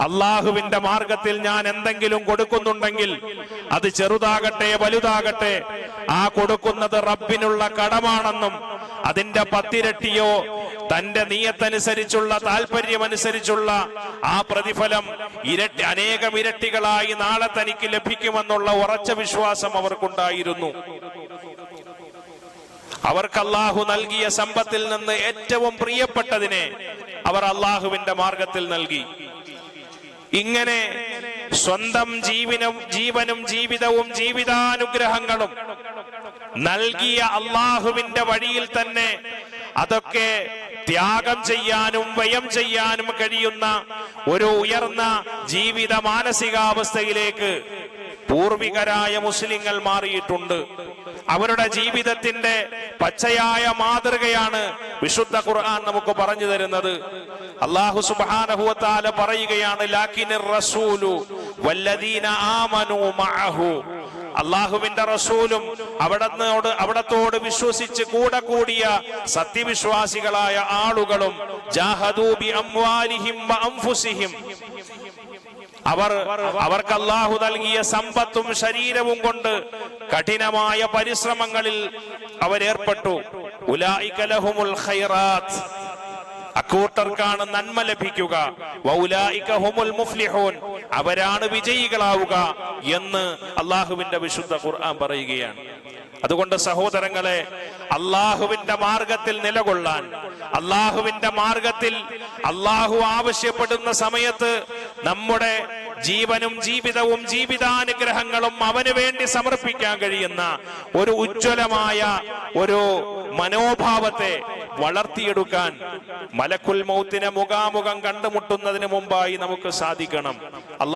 അള്ളാഹുവിന്റെ മാർഗത്തിൽ ഞാൻ എന്തെങ്കിലും കൊടുക്കുന്നുണ്ടെങ്കിൽ അത് ചെറുതാകട്ടെ വലുതാകട്ടെ ആ കൊടുക്കുന്നത് റബ്ബിനുള്ള കടമാണെന്നും അതിന്റെ പത്തിരട്ടിയോ തന്റെ നീയത്തനുസരിച്ചുള്ള താല്പര്യമനുസരിച്ചുള്ള ആ പ്രതിഫലം ഇരട്ടി അനേകം ഇരട്ടികളായി നാളെ തനിക്ക് ലഭിക്കുമെന്നുള്ള ഉറച്ച വിശ്വാസം അവർക്കുണ്ടായിരുന്നു. അവർക്ക് അള്ളാഹു നൽകിയ സമ്പത്തിൽ നിന്ന് ഏറ്റവും പ്രിയപ്പെട്ടതിനെ അവർ അള്ളാഹുവിന്റെ മാർഗത്തിൽ നൽകി. ഇങ്ങനെ സ്വന്തം ജീവനും ജീവനും ജീവിതവും ജീവിതാനുഗ്രഹങ്ങളും നൽകിയ അള്ളാഹുവിന്റെ വഴിയിൽ തന്നെ അതൊക്കെ ത്യാഗം ചെയ്യാനും വ്യയം ചെയ്യാനും കഴിയുന്ന ഒരു ഉയർന്ന ജീവിത മാനസികാവസ്ഥയിലേക്ക് പൂർവികരായ മുസ്ലിങ്ങൾ മാറിയിട്ടുണ്ട്. അവരുടെ ജീവിതത്തിന്റെ പച്ചയായ മാതൃകയാണ് വിശുദ്ധ ഖുർആൻ നമുക്ക് പറഞ്ഞു തരുന്നത്. അള്ളാഹു സുബാനഹുവത്താല പറയുകയാണ് അള്ളാഹുവിന്റെ റസൂലും അവിടത്തോട് അവിടത്തോട് വിശ്വസിച്ച് കൂടെ കൂടിയ സത്യവിശ്വാസികളായ ആളുകളും ജാഹദൂബി അംവാലിഹിം വ അൻഫുസിഹിം അവർ അവർക്ക് അള്ളാഹു നൽകിയ സമ്പത്തും ശരീരവും കൊണ്ട് കഠിനമായ പരിശ്രമങ്ങളിൽ അവരേർപ്പെട്ടു. ഖൈറാത്ത്. അക്കൂട്ടർക്കാണ് നന്മ ലഭിക്കുക. മുഫ്ലിഹൂൻ. അവരാണ് വിജയികളാവുക എന്ന് അള്ളാഹുവിന്റെ വിശുദ്ധ ഖുർആൻ പറയുകയാണ്. അതുകൊണ്ട് സഹോദരങ്ങളെ അള്ളാഹുവിന്റെ മാർഗത്തിൽ നിലകൊള്ളാൻ അള്ളാഹുവിന്റെ മാർഗത്തിൽ അള്ളാഹു ആവശ്യപ്പെടുന്ന സമയത്ത് നമ്മുടെ ജീവനും ജീവിതവും ജീവിതാനുഗ്രഹങ്ങളും അവന് വേണ്ടി സമർപ്പിക്കാൻ കഴിയുന്ന ഒരു ഉജ്ജ്വലമായ ഒരു മനോഭാവത്തെ വളർത്തിയെടുക്കാൻ മലക്കുൽ മൗത്തിനെ മുഖാമുഖം കണ്ടുമുട്ടുന്നതിന് മുമ്പായി നമുക്ക് സാധിക്കണം.